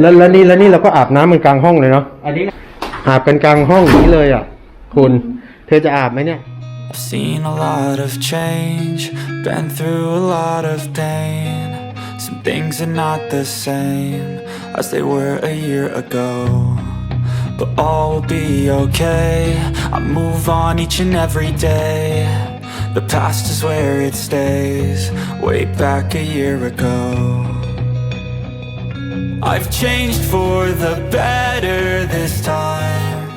แล้วแล้วนี่แล้วนี่เราก็อาบน้ำมันกลางห้องเลยเนาะอันนี้อาบกันกลางห้องอย่างนี้เลยอะ คุณเธอจะอาบไหมเนี่ย I've seen a lot of change, been through a lot of pain. Some things are not the same as they were a year ago. But all will be okay. I move on each and every day. The past is where it stays, way back a year ago. I've changed for the better this time.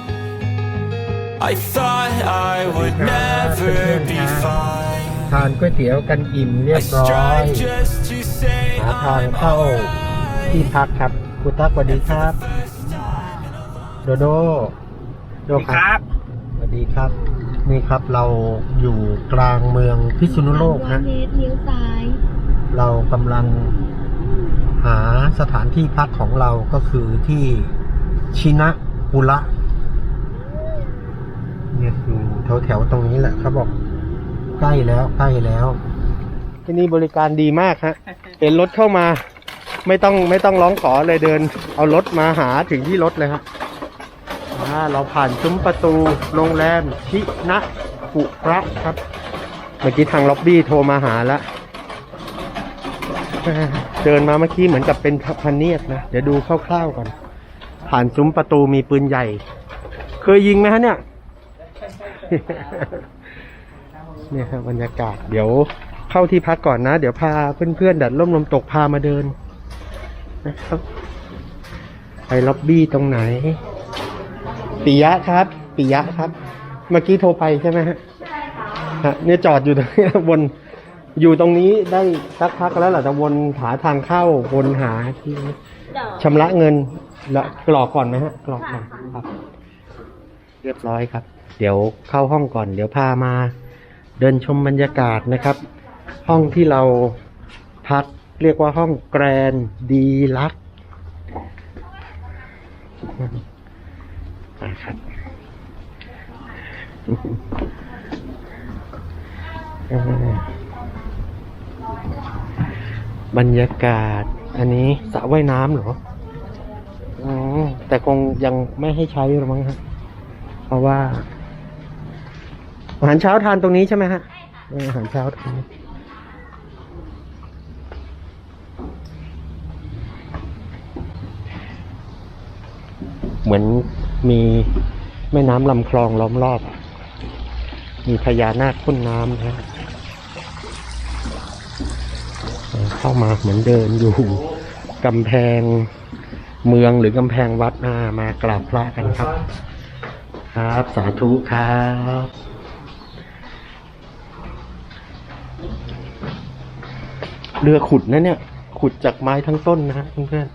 I thought I would never be fine. ทานก๋วยเตี๋ยวกันอิ่มเรีย I บร้อย strive just to say หาทาง I'm เข้า alright. ที่พักครับคุณตั๊กสวัสดีครับ โดโด โดครับสวัสดีครับ นี่ครับเราอยู่กลางเมืองพิษณุโลกร้อยฮะเมตรเลี้ยวซ้ายเรากำลัง หาสถานที่พักของเราก็คือที่ชินะปุระเนี่ยอยู่แถวแถวๆตรงนี้แหละเขาบอกใกล้แล้วใกล้แล้ว ที่นี่บริการดีมากฮะเห็นรถเข้ามา ไม่ต้องไม่ต้องร้องขอเลยเดิน เอารถมาหาถึงที่รถเลยครับอ่าเราผ่านซุ้มประตูโรงแรมชินะปุระครับ เมื่อกี้ทางล็อบบี้โทรมาหาแล้ว เดินมาเมื่อกี้เหมือนกับเป็นพันเนียดนะ เดี๋ยวดูคร่าวๆก่อน ผ่านซุ้มประตูมีปืนใหญ่ เคยยิงไหมฮะเนี่ย เนี่ยครับบรรยากาศ เดี๋ยวเข้าที่พักก่อนนะ เดี๋ยวพาเพื่อนๆดัดร่มลมตกพามาเดินนะครับ ไปล็อบบี้ตรงไหนปิยะครับปิยะครับ เมื่อกี้โทรไปใช่ไหมฮะฮะเนี่ยจอดอยู่ตรงนี้วน อยู่ตรงนี้ได้สักพักแล้วแหละจะวนหาทางเข้าวนหาที่ชำระเงินแล้วกรอกก่อนไหมฮะกรอกก่อนครับ เรียบร้อยครับ เดี๋ยวเข้าห้องก่อน เดี๋ยวพามา เดินชมบรรยากาศนะครับ ห้องที่เราพักเรียกว่าห้องแกรนดีลักนะครับเอ่อ บรรยากาศ อันนี้สระว่ายน้ำเหรออ๋อแต่คงยังไม่ให้ใช้หรือมั้งฮะ เพราะว่า อาหารเช้าทานตรงนี้ใช่ไหมฮะอออาหารเช้าทานเหมือนมีแม่น้ำลำคลองล้อมรอบ มีพญานาคพ่นน้ำนะฮะ เข้ามาเหมือนเดินอยู่กำแพงเมืองหรือกำแพงวัดอ่ามากราบพระกันครับ ครับสาธุครับเรือขุดนะเนี่ย ขุดจากไม้ทั้งต้นนะฮะเพื่อน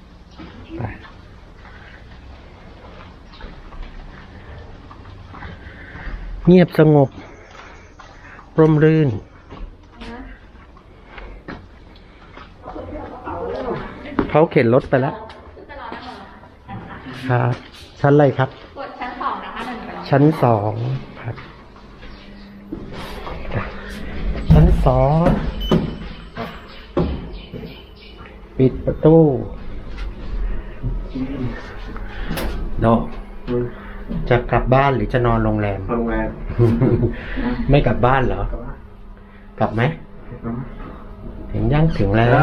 ๆไปเงียบสงบ ร่มรื่น เขาเข็นรถไปแล้วครับ ชั้นอะไรครับกดชั้นสองนะคะหนึ่งไปชั้นสองครับชั้นสองปิดประตูโดจะกลับบ้านหรือจะนอนโรงแรม โรงแรม ไม่กลับบ้านเหรอ กลับไหม ถึงย่างถึงแล้วไป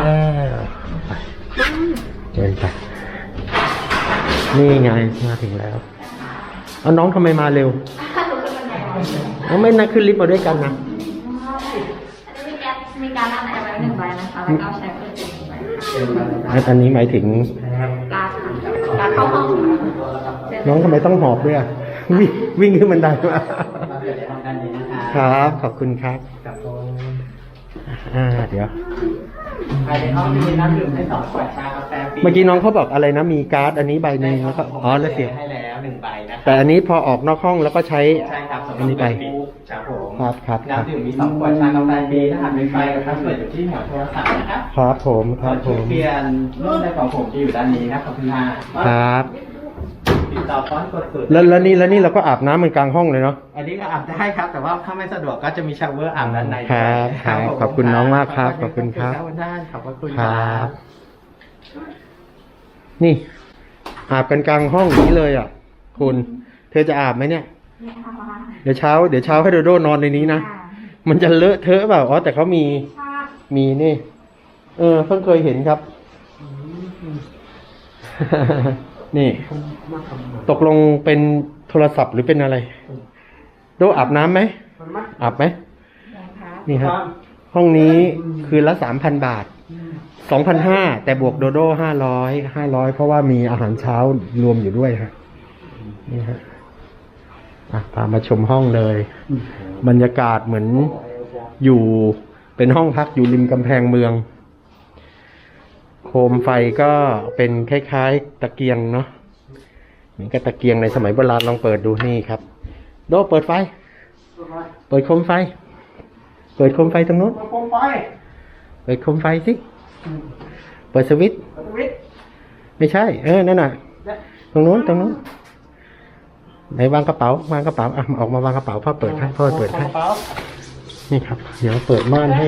เดินไปนี่ไงมาถึงแล้ว เอาน้องทำไมมาเร็วเอาไม่นะขึ้นลิฟต์มาด้วยกันนะมีการมีการนำแอร์ไว้หนึ่งใบนะคะแล้วก็ใช้เปิดหนึ่งใบอันนี้หมายถึงการการเข้าห้องน้องทำไมต้องหอบด้วยอะวิ่งวิ่งขึ้นบันไดมามาเดี๋ยวในห้องกันนี้นะคะครับ ขอบคุณครับกับโรงอ่าเดี๋ยว ภายในห้องมีน้ำดื่มให้สองขวดชากาแฟฟรีเมื่อกี้น้องเขาบอกอะไรนะมีการ์ดอันนี้ใบหนึ่งแล้วก็อ๋อแล้วเสียบให้แล้วหนึ่งใบนะคะแต่อันนี้พอออกนอกห้องแล้วก็ใช้ ใช่ครับสำหอัรันบนี้ไปเปิดปุ๊บครับผมครับครับครับ น้ำดื่มมีสองขวดชากาแฟฟรีถ้าหากเป็นไฟกับพาสเวิร์ดอยู่ที่หัวโทรศัพท์นะครับครับผมครับผส่วนมเปลี่ยนรุ่นในของผมจะอยู่ด้านนี้นะขอบคุณค่ะครับ ติดต่อฟอนต์กดสุดแล้วแล้วนี่แล้วนี่เราก็อาบน้ำมันกลางห้องเลยเนาะอันนี้ก็อาบได้ครับ แต่ว่าถ้าไม่สะดวกก็จะมีชาวเวอร์อาบด้านในครับครับผมขอบคุณน้องมากครับขอบคุณครับ ขอบคุณท่านขอบพระคุณครับนี่ อาบกันกลางห้องอย่างนี้เลยอะ คุณ เธอจะอาบไหมเนี่ยนี่ค่ะเดี๋ยวเช้า เดี๋ยวเช้าให้โดโดนอนในนี้นะมันจะเลอะเทอะเปล่าอ๋อแต่เขามีค่ะมีนี่ เออ เพิ่งเคยเห็นครับ นี่ ตกลงเป็นโทรศัพท์หรือเป็นอะไร โดอาบน้ำไหม อาบไหม นี่ครับห้องนี้คืนละสามพันบาทสองพันห้าแต่บวกโดโดห้าร้อยห้าร้อยเพราะว่ามีอาหารเช้ารวมอยู่ด้วยฮะนี่ฮะอะพามาชมห้องเลย บรรยากาศเหมือนอยู่เป็นห้องพักอยู่ริมกำแพงเมือง โคมไฟก็เป็นคล้ายๆ ตะเกียงเนาะเหมือนกับตะเกียงในสมัยโบราณลองเปิดดูนี่ครับ โดเปิดไฟ เปิดโคมไฟ เปิดโคมไฟตรงนู้น เปิดโคมไฟ เปิดโคมไฟสิ เปิดสวิตช์สวิตช์ไม่ใช่ เออ นั่นน่ะ ตรงนู้น ตรงนู้น ไหนวางกระเป๋า วางกระเป๋า อะ ออกมาวางกระเป๋าพ่อเปิดให้พ่อเปิดให้นี่ครับ เดี๋ยวเปิดม่านให้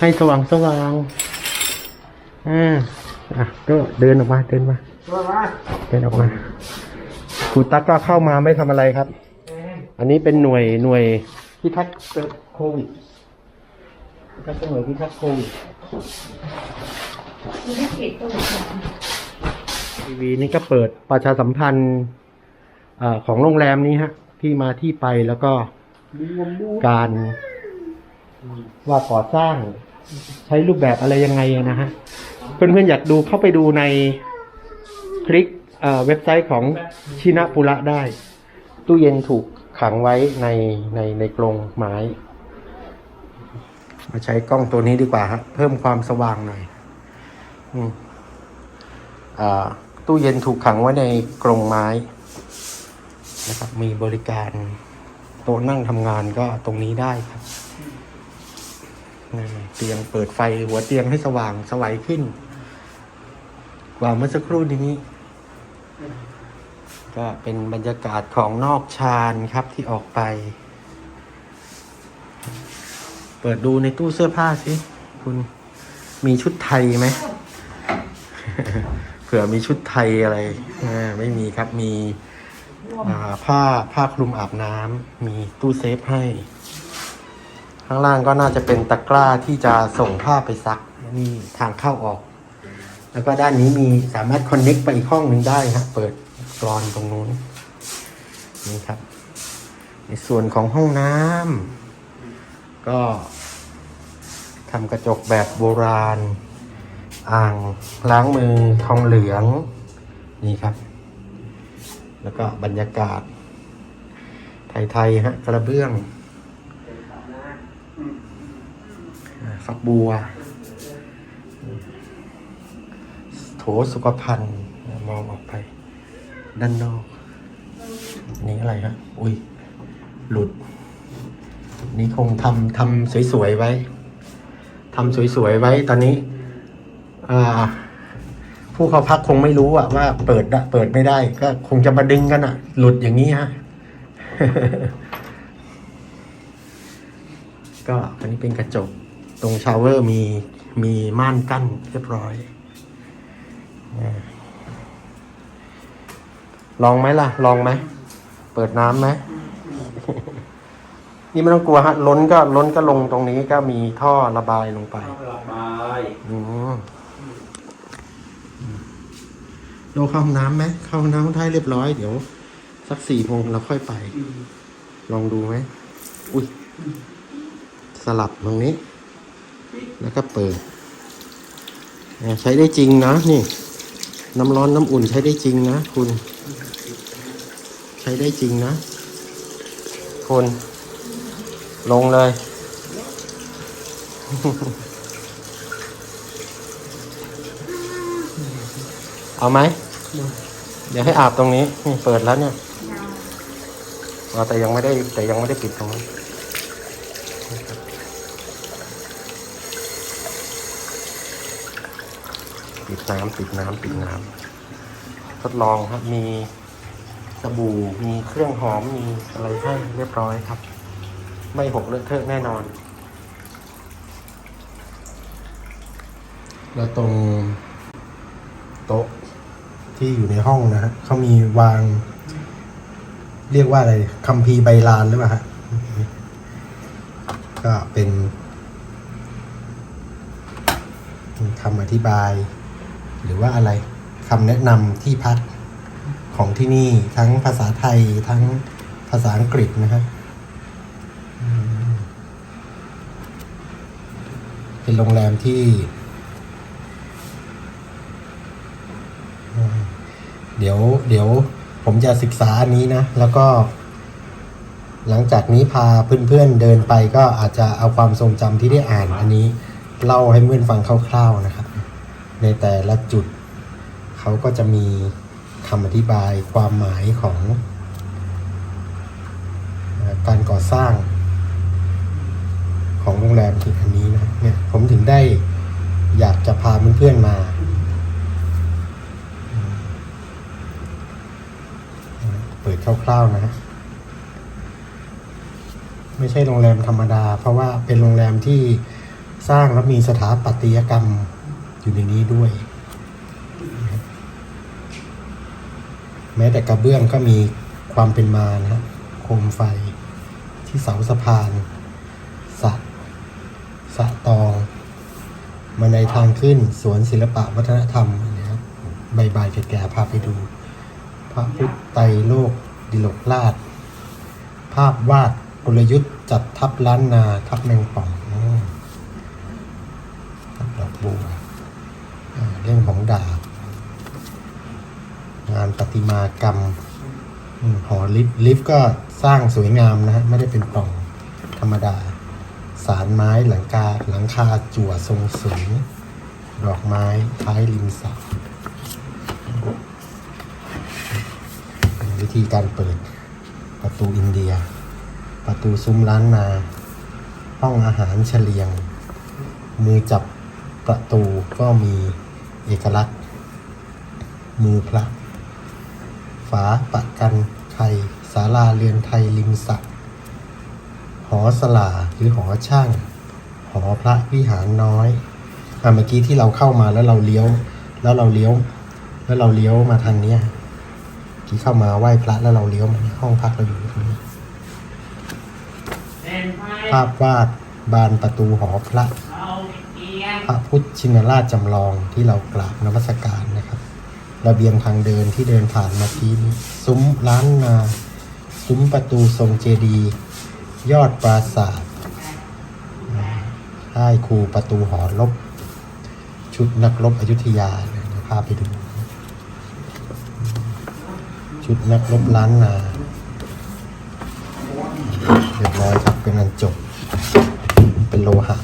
ให้สว่างสว่าง อ่าอะก็เดินออกมาเดินมาตัวมาเดินออกมาครูตั๊กก็เข้ามาไม่ทำอะไรครับ อันนี้เป็นหน่วยหน่วยพิทักษ์โควิดพิทักษ์หน่วยพิทักษ์โควิดมีที่ขีดตัวทีวีนี่ก็เปิดประชาสัมพันธ์เออของโรงแรมนี้ฮะ ที่มาที่ไปแล้วก็มีงมบูการว่าก่อสร้างใช้รูปแบบอะไรยังไงอะนะฮะ เพื่อนๆอยากดูเข้าไปดูในคลิกเว็บไซต์ของชินะปุระได้ ตู้เย็นถูกขังไว้ในในในกรงไม้ มาใช้กล้องตัวนี้ดีกว่าฮะเพิ่มความสว่างหน่อยอืมตู้เย็นถูกขังไว้ในกรงไม้นะครับมีบริการโต๊ะนั่งทำงานก็ตรงนี้ได้ครับ เตียงเปิดไฟหัวเตียงให้สว่างสวัยขึ้น กว่าเมื่อสักครู่นี้ ก็เป็นบรรยากาศของนอกชานครับที่ออกไป เปิดดูในตู้เสื้อผ้าสิ คุณมีชุดไทยไหมเผื่อมีชุดไทยอะไรไม่มีครับมีผ้าผ้าคลุมอาบน้ำมีตู้เซฟให้ ข้างล่างก็น่าจะเป็นตะกร้าที่จะส่งผ้าไปซักนี่ทางเข้าออก แล้วก็ด้านนี้มีสามารถคอนเน็กไปอีกห้องหนึ่งได้ฮะเปิดกรอนตรงนู้นนี่ครับ ในส่วนของห้องน้ำก็ทำกระจกแบบโบราณ อ่างล้างมือทองเหลือง นี่ครับ แล้วก็บรรยากาศ ไทยๆฮะกระเบื้องอ่า ฝักบัว โถสุขภัณฑ์มองออกไป ด้านนอก นี่อะไรฮะอุ้ย หลุด นี่คงทำทำสวยๆไว้ทำสวยๆไว้ตอนนี้ผู้เขาพักคงไม่รู้อะว่าเปิดได้เปิดไม่ได้ ก็คงจะมาดึงกันอะหลุดอย่างนี้ฮะก็อันนี้เป็นกระจก ตรงชาวเวอร์มีมีม่านกั้นเรียบร้อยอ่าลองไหมล่ะ ลองไหม เปิดน้ำไหม นี่ไม่ต้องกลัวฮะ ล้นก็ล้นก็ลงตรงนี้ก็มีท่อระบายลงไป ระบายอืมโดเข้าห้องน้ำไหม เข้าห้องน้ำได้เรียบร้อย เดี๋ยว สักสี่โมงเราค่อยไป ลองดูไหม อุ้ย สลับตรงนี้ แล้วก็เปิดเนี่ยใช้ได้จริงนะนี่ น้ำร้อนน้ำอุ่นใช้ได้จริงนะคุณ ใช้ได้จริงนะคุณลงเลย เอาไหม เดี๋ยวให้อาบตรงนี้นี่เปิดแล้วเนี่ยเราแต่ยังไม่ได้แต่ยังไม่ได้ปิดตรงนี้ นปิดน้ำปิดน้ำปิดน้ำทดลองครับมีสบู่มีเครื่องหอมมีอะไรให้เรียบร้อยครับ ไม่หกเลอะเทอะแน่นอน แล้วตรงโต๊ะที่อยู่ในห้องนะฮะเขามีวาง เรียกว่าอะไรคัมภีร์ใบลานหรือเปล่าฮะก็เป็นคำอธิบาย หรือว่าอะไรคำแนะนำที่พักของที่นี่ทั้งภาษาไทยทั้งภาษาอังกฤษนะครับเป็นโรงแรมที่เดี๋ยวเดี๋ยวผมจะศึกษาอันนี้นะ แล้วก็ หลังจากนี้พาเพื่อนๆเดินไปก็อาจจะเอาความทรงจำที่ได้อ่านอันนี้ เล่าให้เพื่อนฟังคร่าวๆนะครับ ในแต่ละจุด เขาก็จะมีคำอธิบายความหมายของการก่อสร้างของโรงแรมที่อันนี้นะเนี่ยผมถึงได้อยากจะพาเพื่อนๆมา เปิดคร่าวๆนะ ไม่ใช่โรงแรมธรรมดา เพราะว่าเป็นโรงแรมที่สร้างแล้วมีสถาปัตยกรรม อยู่ในนี้ด้วย แม้แต่กระเบื้องก็มีความเป็นมานะโคมไฟที่เสาสะพานสะสะตอง มาในทางขึ้นสวนศิลปะวัฒนธรรมนะครับใบใบายแก่ๆพาไปดู พระพุทธไตรโลกดิลกราช ภาพวาดกลยุทธ์จัดทับล้านนาทับแมงป่องทับดอกบัว เรื่องของดาบ งานประติมากรรมหอลิฟต์ลิฟก็สร้างสวยงามนะฮะไม่ได้เป็นปล่องธรรมดา สารไม้หลังคาหลังคาจั่วทรงสูง ดอกไม้ท้ายริมสระวิธีการเปิดประตูอินเดีย ประตูซุ้มล้านนา ห้องอาหารเฉลียง มือจับ ประตูก็มีเอกลักษณ์ มือพระฝาปะกันไทยศาลาเรือนไทยริมสระหอสลาหรือหอช่าง หอพระวิหารน้อยอะเมื่อกี้ที่เราเข้ามาแล้วเราเลี้ยว แล้วเราเลี้ยว แล้วเราเลี้ยวมาทางเนี้ยที่เข้ามาไหว้พระแล้วเราเลี้ยวมาเนี่ยห้องพักเราอยู่ตรงนี้ภาพวาดบานประตูหอพระ พระพุทธชินราชจำลองที่เรากราบนมัสการนะครับ ระเบียงทางเดินที่เดินผ่านมาทีนี้ ซุ้มล้านนา ซุ้มประตูทรงเจดียยอดปราสาทค่ายคูประตูหอลบ ชุดนักรบอยุธยาพาไปดู ชุดนักรบล้านนาเรียบร้อยครับเป็นอันจบ เป็นโลหะ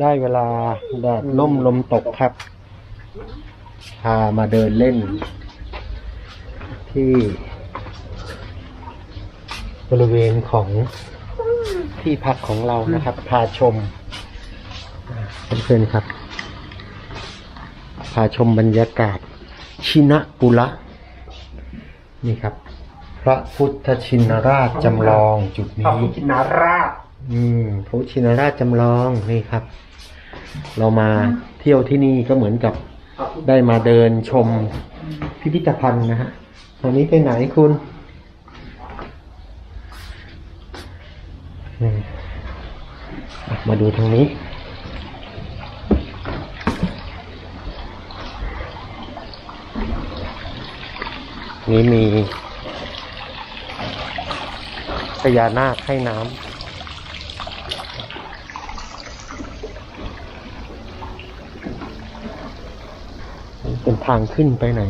ได้เวลาแดดล่มลมตกครับ พามาเดินเล่น ที่ บริเวณของที่พักของเรานะครับ พาชมอ่าเพื่อนๆครับ พาชมบรรยากาศ ชินะปุระนี่ครับ พระพุทธชินราชจำลองจุดขอบนี้คุณกินาราช อืมพระพุทธชินราชจำลองนี่ครับ เรามาเที่ยวที่นี่ก็เหมือนกับได้มาเดินชมพิพิธภัณฑ์นะฮะตอนนี้ไปไหนคุณมอะมาดูทางนี้ นี่มีพญานาคให้น้ำ เป็นทางขึ้นไปไหน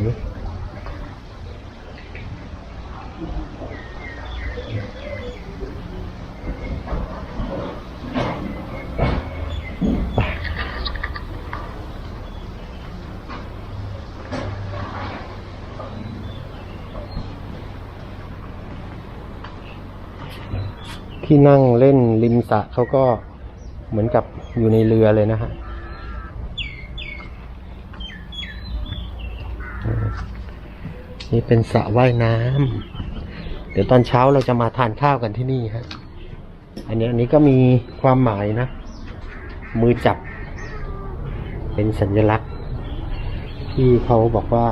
ที่นั่งเล่นริมสระเขาก็เหมือนกับอยู่ในเรือเลยนะฮะอืม นี่เป็นสระว่ายน้ำเดี๋ยวตอนเช้าเราจะมาทานข้าวกันที่นี่ฮะอันนี้อันนี้ก็มีความหมายนะ มือจับ เป็นสัญลักษณ์ ที่เขาบอกว่า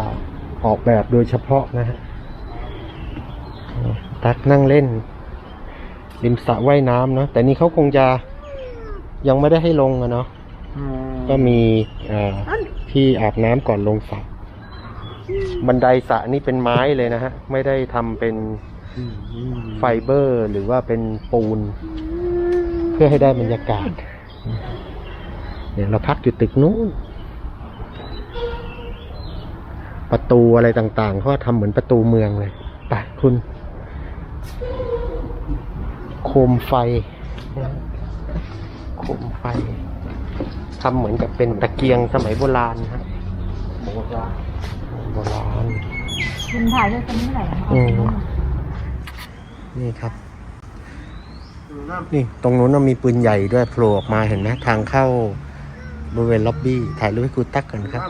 ออกแบบโดยเฉพาะนะฮะตักนั่งเล่น ริมสระว่ายน้ำเนาะแต่นี่เขาคงจะยังไม่ได้ให้ลงอะเนาะก็มีเอ่อที่อาบน้ำก่อนลงสระ บันไดสระนี่เป็นไม้เลยนะฮะ ไม่ได้ทำเป็นไฟเบอร์ หรือว่าเป็นปูน เพื่อให้ได้บรรยากาศเดี๋ยวเราพักอยู่ตึกนู้นประตูอะไรต่างๆเขาทำเหมือนประตูเมืองเลยไปคุณ โคมไฟ โคมไฟทำเหมือนกับเป็นตะเกียงสมัยโบราณฮะโบราณ โบราณคุณถ่ายด้วยกันเมื่อไหร่นะคะอืมนี่ครับ นี่ตรงนู้นนะมีปืนใหญ่ด้วยโผล่ออกมาเห็นไหมทางเข้าบริเวณล็อบบี้ถ่ายรูปให้ครูตักก่อนครับ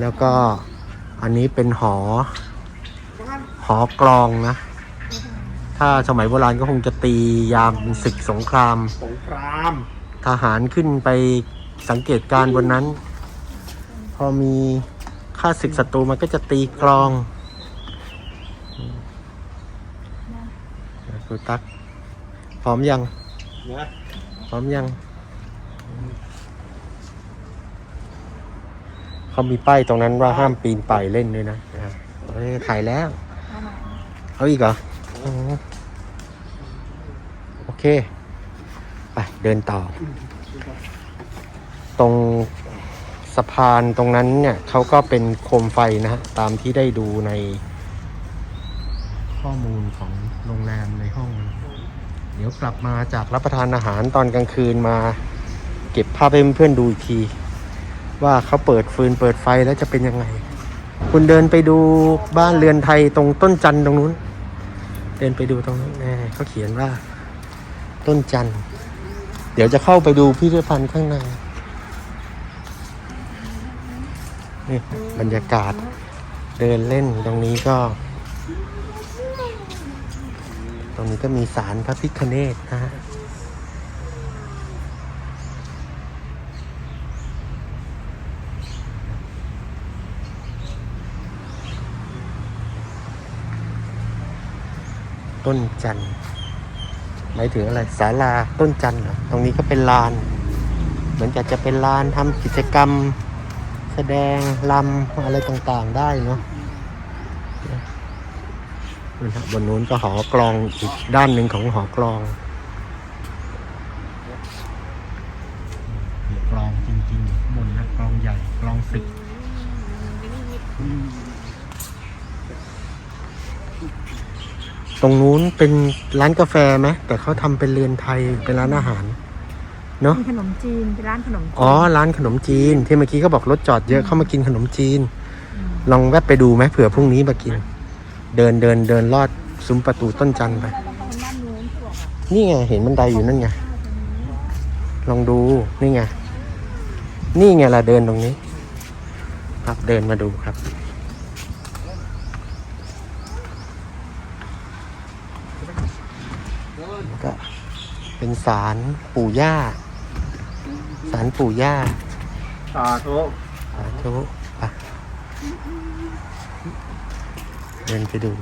แล้วก็อันนี้เป็นหอ หอกลองนะ ถ้าสมัยโบราณก็คงจะตียามศึกสงคราม สงคราม ทหารขึ้นไปสังเกตการณ์บนนั้น พอมีค่าศึกศัตรูมันก็จะตีกลองครูตักพร้อมยังนะพร้อมยัง เขามีป้ายตรงนั้นว่าห้ามปีนป่ายเล่นด้วยนะอะเอ้ยถ่ายแล้ว เอาอีกเหรออืมโอเค ไปเดินต่อ ตรง สะพานตรงนั้นเนี่ยเขาก็เป็นโคมไฟนะฮะตามที่ได้ดูใน ข้อมูลของโรงแรมในห้อง เดี๋ยวกลับมาจากรับประทานอาหารตอนกลางคืนมา เก็บภาพให้เพื่อนๆดูอีกที ว่าเขาเปิดฟืนเปิดไฟแล้วจะเป็นยังไง คุณเดินไปดูบ้านเรือนไทยตรงต้นจันทร์ตรงนู้น เดินไปดูตรงนั้นแน่เขาเขียนว่า ต้นจันทร์เดี๋ยวจะเข้าไปดูพิพิธภัณฑ์ข้างใน นี่บรรยากาศเดินเล่นตรงนี้ก็ ตรงนี้ก็มีสารพระพิฆเนศนะฮะต้นจันทร์หมายถึงอะไรศาลาต้นจันทร์เหรอตรงนี้ก็เป็นลาน เหมือนกับจะเป็นลานทำกิจกรรม แสดงลำอะไรต่างๆได้เนาะนู่นฮะบนนู้นก็หอกลองอีกด้านหนึ่งของหอกลองมีกลองจริงๆบนนะกลองใหญ่กลองศึกตรงนู้นเป็นร้านกาแฟไหมแต่เขาทำเป็นเรือนไทยเป็นร้านอาหาร เนาะมีขนมจีนเป็นร้านขนมจีนอ๋อร้านขนมจีนที่เมื่อกี้เขาบอกรถจอดเยอะเข้ามากินขนมจีน ลองแวะไปดูไหมเผื่อพรุ่งนี้มากิน เดินเดินเดินลอดซุ้มประตูต้นจันทร์ไป นี่ไงเห็นบันไดอยู่นั่นไงลองดูนี่ไงนี่ไงล่ะเดินตรงนี้ ครับเดินมาดูครับก็เป็นศาลปู่ย่า ศาลปู่ย่าสาธุสาธุไปเดินไปดู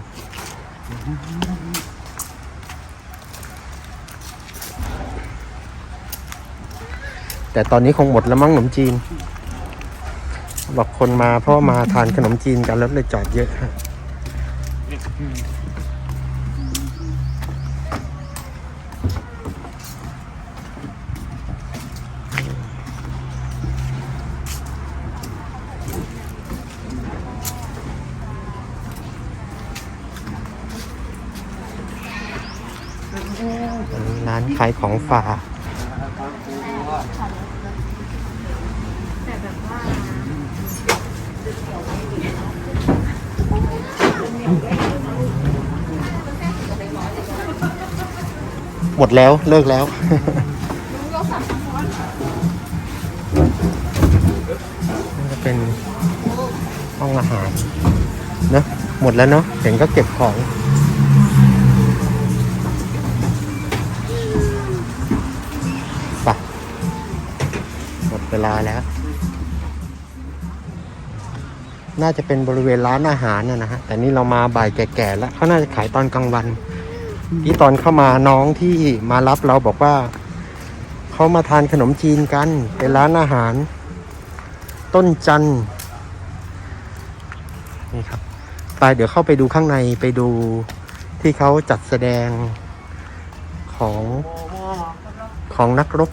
แต่ตอนนี้คงหมดแล้วมั้งขนมจีน บอกคนมาเพราะมาทานขนมจีนกันแล้วเลยจอดเยอะฮะ ขายของฝากหมดแล้วเลิกแล้วนี่เป็นห้องอาหารเนอะหมดแล้วเนาะเห็นก็เก็บของ เวลาแล้ว น่าจะเป็นบริเวณร้านอาหารนะนะฮะ แต่นี่เรามาบ่ายแก่ๆแล้วเขาน่าจะขายตอนกลางวัน ที่ตอนเข้ามาน้องที่มารับเราบอกว่า เขามาทานขนมจีนกัน เป็นร้านอาหาร ต้นจันนี่ครับไปเดี๋ยวเข้าไปดูข้างในไปดูที่เขาจัดแสดงของของนักรบ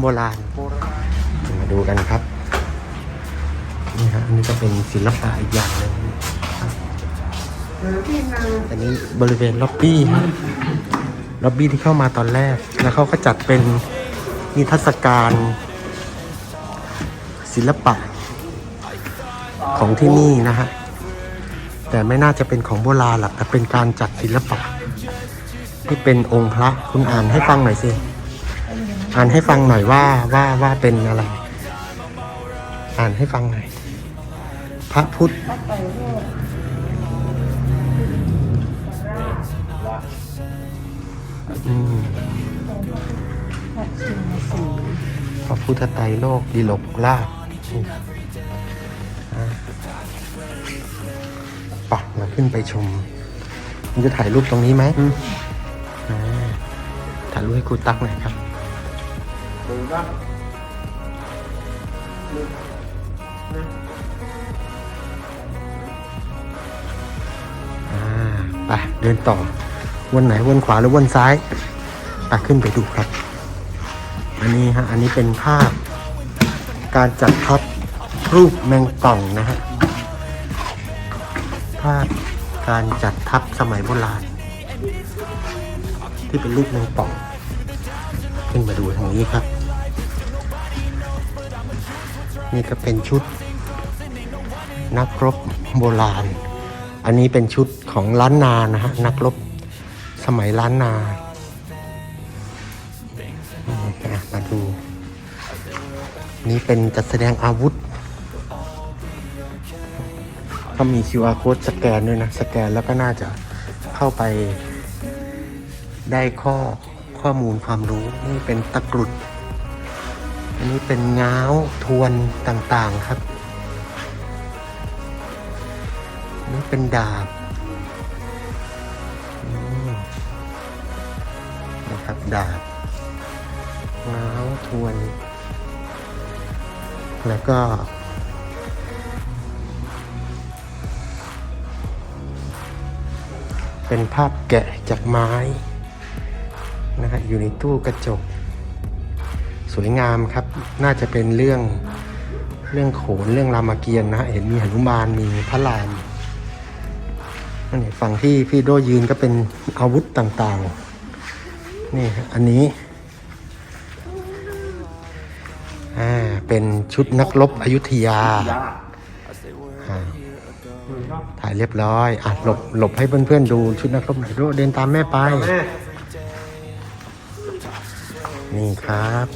โบราณมา ดูกันครับนี่ฮะอันนี้ก็เป็นศิลปะอีกอย่างหนึ่งครับอันนี้บริเวณล็อบบี้ฮะล็อบบี้ที่เข้ามาตอนแรก แล้วเขาก็จัดเป็นนิทรรศการ ศิลปะของที่นี่นะฮะ แต่ไม่น่าจะเป็นของโบราณหรอกแต่เป็นการจัดศิลปะ ที่เป็นองค์พระคุณอ่านให้ฟังหน่อยสิ อ่านให้ฟังหน่อยว่าว่าว่าเป็นอะไร อ่านให้ฟังหน่อยพระพุทธอืมพระพุทธไตรโลกดิลกราชนี่ครับอ่าไปักมาขึ้นไปชมคุณจะถ่ายรูปตรงนี้ไหมอ่าถ่ายรูปให้ครูตักหน่อยครับอ่า ไปเดินต่อวนไหนวนขวาหรือวนซ้ายไปขึ้นไปดูครับ อันนี้ฮะอันนี้เป็นภาพ การจัดทับรูปแมงป่องนะฮะภาพการจัดทับสมัยโบราณ ที่เป็นรูปแมงป่อง ขึ้นมาดูทางนี้ครับ นี่ก็เป็นชุด นักรบโบราณ อันนี้เป็นชุดของล้านนานะฮะนักรบสมัยล้านนามอะมาดู นี่เป็นจัดแสดงอาวุธก็มี QR code สแกนด้วยนะ สแกนแล้วก็น่าจะเข้าไปได้ข้อข้อมูลความรู้ นี่เป็นตะกรุด อันนี้เป็นง้าวทวนต่างๆครับ เป็นดาบนะครับดาบง้าวทวน แล้วก็ เป็นภาพแกะจากไม้นะฮะอยู่ในตู้กระจก สวยงามครับ น่าจะเป็นเรื่องเรื่องโขนเรื่องรามเกียรตินะฮะเห็นมีหนุมานมีพระราม นั่นเองฝั่งที่พี่โดยืนก็เป็นอาวุธต่างๆ นี่อันนี้ อ่า เป็นชุดนักรบอยุธยา ถ่ายเรียบร้อย อะหลบหลบให้เพื่อนๆดูชุดนักรบหน่อยดูเดินตามแม่ไป นี่ครับ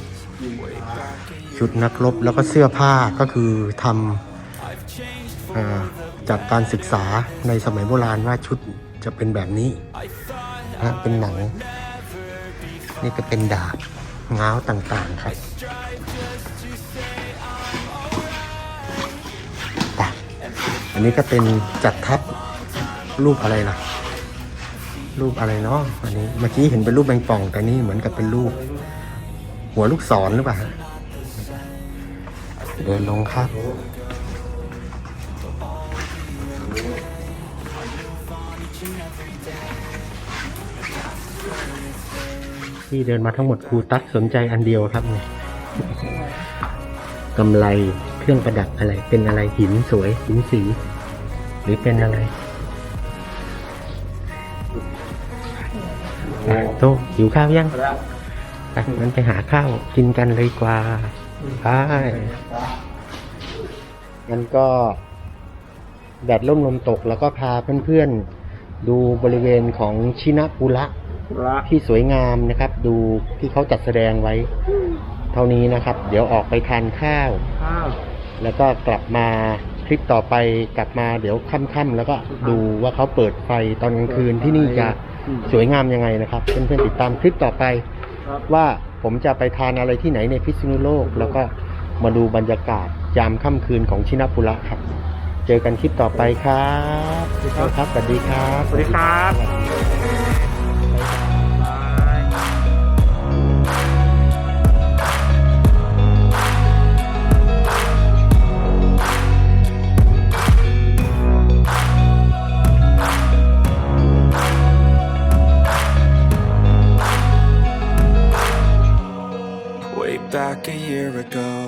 ชุดนักรบแล้วก็เสื้อผ้าก็คือทำอ่อ จากการศึกษาในสมัยโบราณว่าชุดจะเป็นแบบนี้นะเป็นหนัง นี่ก็เป็นดาบง้าวต่างๆครับอันนี้ก็เป็นจัดทับรูปอะไรล่ะ รูปอะไรเนาะอันนี้เมื่อกี้เห็นเป็นรูปแมงป่อง แต่นี่เหมือนกับเป็นรูป หัวลูกศรหรือเปล่าเดินลงครับ ที่เดินมาทั้งหมดครูตั๊กสนใจอันเดียวครับเนี่ยกำไรเครื่องประดับอะไร เป็นอะไรหินสวยหินสี หรือเป็นอะไรอะโตหิวข้าวยังไปงั้นไปหาข้าวกินกันเลยกว่าไปงั้นก็แดดร่มลมตกแล้วก็พาเพื่อนๆดูบริเวณของชินะปุระ ที่สวยงามนะครับ ดูที่เขาจัดแสดงไว้ เท่านี้นะครับ เดี๋ยวออกไปทานข้าว แล้วก็กลับมาคลิปต่อไปกลับมาเดี๋ยวค่ำๆแล้วก็ดูว่าเขาเปิดไฟตอนกลางคืนที่นี่จะสวยงามยังไงนะครับเพื่อนๆติดตามคลิปต่อไป ว่าผมจะไปทานอะไรที่ไหนในพิษณุโลก แล้วก็มาดูบรรยากาศยามค่ำคืนของชินปุระครับ เจอกันคลิปต่อไปครับทุกคนครับสวัสดีครับ สวัสดีครับ back a year ago,